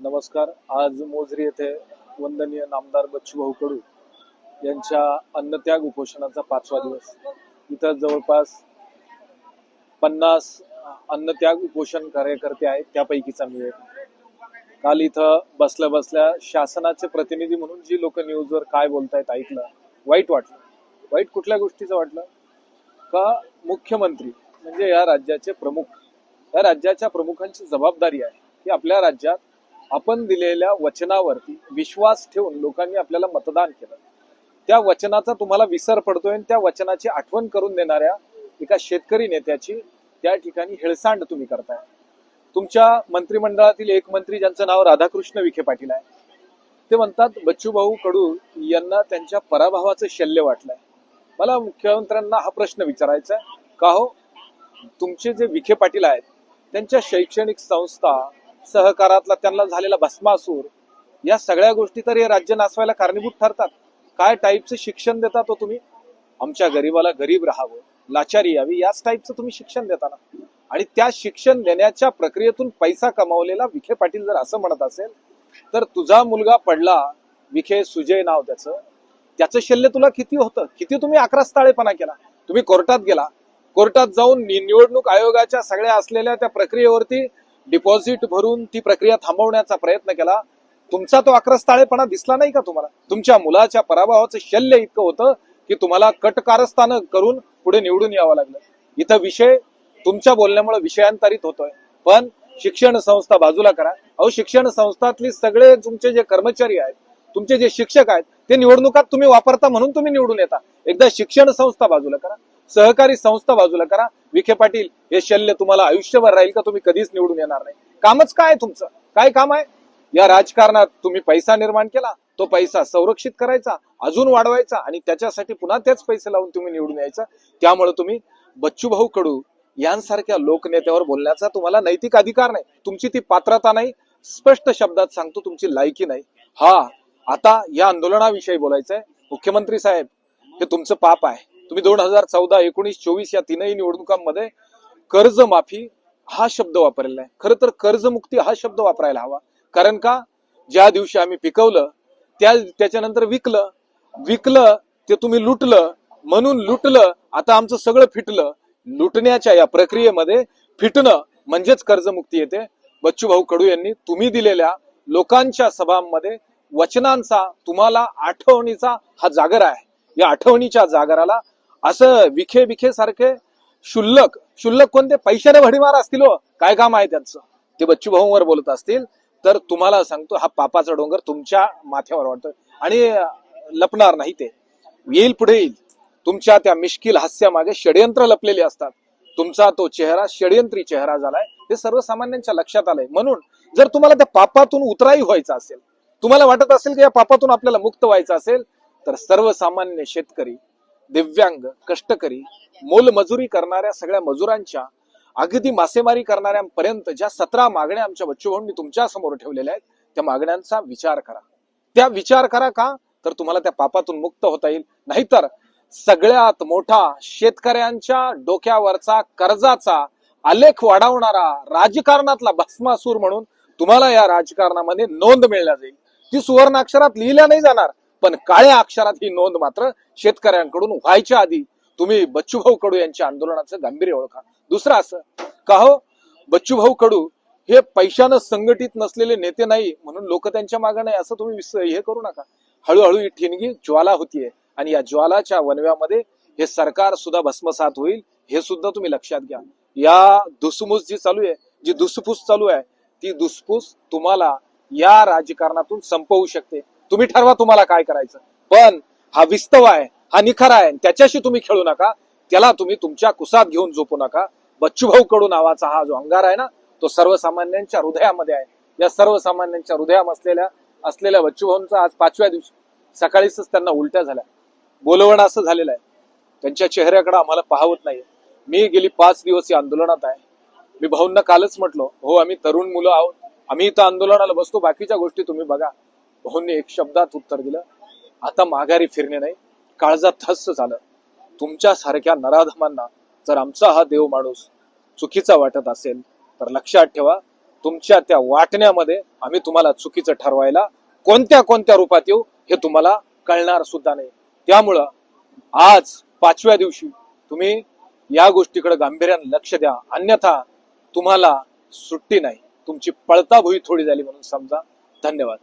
नमस्कार. आज मोजरी येथे वंदनीय नामदार बच्चूभाऊ कडू यांच्या अन्नत्याग उपोषणाचा पाचवा दिवस. इथं जवळपास पन्नास अन्नत्याग उपोषण कार्यकर्ते आहेत त्यापैकीचा मी एक. काल इथं बसल्या बसल्या शासनाचे प्रतिनिधी म्हणून जी लोक न्यूजवर काय बोलतायत ऐकलं. वाईट वाटलं. वाईट कुठल्या गोष्टीचं वाटलं? का मुख्यमंत्री म्हणजे या राज्याचे प्रमुख या राज्याच्या प्रमुखांची जबाबदारी आहे. की आपल्या राज्यात आपण दिलेल्या वचनावरती विश्वास ठेवून लोकांनी आपल्याला मतदान केलं. त्या वचनाचा तुम्हाला विसर पडतोय आणि त्या वचनाची आठवण करून देणाऱ्या एका शेतकरी नेत्याची त्या ठिकाणी हेळसांड तुम्ही करताय. तुमच्या मंत्रिमंडळातील एक मंत्री ज्यांचं नाव राधाकृष्ण विखे पाटील आहे ते म्हणतात बच्चूभाऊ कडू यांना त्यांच्या पराभवाचं शल्य वाटलंय. मला मुख्यमंत्र्यांना हा प्रश्न विचारायचा आहे. का हो? तुमचे जे विखे पाटील आहेत त्यांच्या शैक्षणिक संस्था सहकारातला त्यांना झालेला भस्मासूर या सगळ्या गोष्टी तर हे राज्य नासवायला कारणीभूत ठरतात. काय टाईपचं शिक्षण देता तो तुम्ही? आमच्या गरीबाला गरीब राहावं लाचारी यावी याच टाईपचं तुम्ही शिक्षण देता ना. आणि त्या शिक्षण देण्याच्या प्रक्रियेतून पैसा कमावलेला विखे पाटील जर असं म्हणत असेल तर तुझा मुलगा पडला विखे सुजय नाव त्याचं. त्याचं शल्य तुला किती होतं? किती तुम्ही अकरा स्थाळेपणा केला? तुम्ही कोर्टात गेला. कोर्टात जाऊन निवडणूक आयोगाच्या सगळ्या असलेल्या त्या प्रक्रियेवरती डिपॉझिट भरून ती प्रक्रिया थांबवण्याचा प्रयत्न केला. तुमचा तो अक्रस्ताळेपणा दिसला नाही का तुम्हाला? तुमच्या मुलाच्या पराभवाचं शल्य इतकं होतं की तुम्हाला कटकारस्थानं करून पुढे निवडून यावं लागलं. इथं विषय तुमच्या बोलण्यामुळे विषयांतरित होतोय. पण शिक्षण संस्था बाजूला करा. अहो शिक्षण संस्थातली सगळे तुमचे जे कर्मचारी आहेत तुमचे जे शिक्षक आहेत ते निवडणुकात तुम्ही वापरता म्हणून तुम्ही निवडून येता. एकदा शिक्षण संस्था बाजूला करा. सहकारी संस्था बाजूला करा. विखे पाटील हे शल्य तुम्हाला आयुष्यभर राहील का? तुम्ही कधीच निवडून येणार नाही. कामच काय तुमचं? काय काम आहे? या राजकारणात तुम्ही पैसा निर्माण केला. तो पैसा संरक्षित करायचा अजून वाढवायचा आणि त्याच्यासाठी पुन्हा तेच पैसे लावून तुम्ही निवडून यायचा. त्यामुळे तुम्ही बच्चूभाऊ कडू यांसारख्या लोकनेत्यावर बोलण्याचा तुम्हाला नैतिक अधिकार नाही. तुमची ती पात्रता नाही. स्पष्ट शब्दात सांगतो तुमची लायकी नाही. हा आता या आंदोलनाविषयी बोलायचंय. मुख्यमंत्री साहेब हे तुमचं पाप आहे. तुम्ही दोन हजार चौदा एकोणीस चोवीस या तीनही निवडणुकांमध्ये कर्जमाफी हा शब्द वापरलेला आहे. खरं तर कर्जमुक्ती हा शब्द वापरायला हवा. कारण का? ज्या दिवशी आम्ही पिकवलं त्या त्याच्यानंतर विकलं. विकलं ते तुम्ही लुटलं. म्हणून लुटलं आता आमचं सगळं फिटलं. लुटण्याच्या या प्रक्रियेमध्ये फिटणं म्हणजेच कर्जमुक्ती येते. बच्चूभाऊ कडू यांनी तुम्ही दिलेल्या लोकांच्या सभांमध्ये वचनांचा तुम्हाला आठवणीचा हा जागर आहे. या आठवणीच्या जागराला असं विखे विखे सारखे शुल्लक शुल्लक कोणते? पैशाने भडीमार असतील हो. काय काम आहे त्यांचं? ते बच्चू भाऊंवर बोलत असतील. तर तुम्हाला सांगतो हा पापाचा डोंगर तुमच्या माथ्यावर वाटतोय आणि लपणार नाही ते. येईल पुढे येईल. तुमच्या त्या मिश्किल हास्यामागे षडयंत्र लपलेले असतात. तुमचा तो चेहरा षडयंत्री चेहरा झालाय. हे सर्वसामान्यांच्या लक्षात आलंय. म्हणून जर तुम्हाला त्या पापातून उतराई व्हायचं असेल तुम्हाला वाटत असेल की या पापातून आपल्याला मुक्त व्हायचं असेल तर सर्वसामान्य शेतकरी दिव्यांग कष्टकरी मोलमजुरी करणाऱ्या सगळ्या मजुरांच्या अगदी मासेमारी करणाऱ्यांपर्यंत ज्या सतरा मागण्या आमच्या बच्चूभाऊंनी तुमच्यासमोर ठेवलेल्या आहेत त्या मागण्यांचा विचार करा. त्या विचार करा का? तर तुम्हाला त्या पापातून मुक्त होता येईल. नाहीतर सगळ्यात मोठा शेतकऱ्यांच्या डोक्यावरचा कर्जाचा आलेख वाढवणारा राजकारणातला भस्मासूर म्हणून तुम्हाला या राजकारणामध्ये नोंद मिळल्या जाईल ती सुवर्णाक्षरात लिहिल्या नाही जाणार. पण काळ्या अक्षरात ही नोंद मात्र शेतकऱ्यांकडून व्हायच्या आधी तुम्ही बच्चूभाऊ कडू यांच्या आंदोलनाचं गांभीर्य ओळखा. दुसरं असं का हो? बच्चूभाऊ कडू हे पैशानं संघटित नसलेले नेते नाही म्हणून लोक त्यांच्या मागे नाही असं तुम्ही हे करू नका. हळूहळू ही ठिणगी ज्वाला होतीये आणि या ज्वालाच्या वनव्यामध्ये हे सरकार सुद्धा भस्मसात होईल हे सुद्धा तुम्ही लक्षात घ्या. या धुसमुस जी चालू आहे जी दुसफूस चालू आहे ती दुसफूस तुम्हाला या राजकारणातून संपवू शकते. तुम्ही ठरवा तुम्हाला काय करायचं. पण हा विस्तव आहे हा निखरा आहे त्याच्याशी तुम्ही खेळू नका. त्याला तुम्ही तुमच्या कुसात घेऊन झोपू नका. बच्चूभाऊ कडू नावाचा हा जो अंगार आहे ना तो सर्वसामान्यांच्या हृदयामध्ये आहे. या सर्वसामान्यांच्या हृदयाम असलेल्या असलेल्या बच्चूभाऊंचा आज पाचव्या दिवशी सकाळीच त्यांना उलट्या झाल्या. बोलवण असं झालेलं आहे. त्यांच्या चेहऱ्याकडे आम्हाला पाहवत नाही मी गेली पाच दिवस या आंदोलनात आहे. मी भाऊंना कालच म्हटलो हो आम्ही तरुण मुलं आहोत. आम्ही इथं आंदोलनाला बसतो. बाकीच्या गोष्टी तुम्ही बघा. भाऊंनी एक शब्दात उत्तर दिलं आता माघारी फिरणे नाही काळजात थस्स झालं. तुमच्या सारख्या नराधमांना जर आमचा हा देव माणूस चुकीचा वाटत असेल तर लक्षात ठेवा तुमच्या त्या वाटण्यामध्ये आम्ही तुम्हाला चुकीचं ठरवायला कोणत्या कोणत्या रूपात येऊ हे तुम्हाला कळणार सुद्धा नाही. त्यामुळं आज पाचव्या दिवशी तुम्ही या गोष्टीकडे गांभीर्याने लक्ष द्या. अन्यथा तुम्हाला सुट्टी नाही. तुमची पळताभुई थोडी झाली म्हणून समजा. धन्यवाद.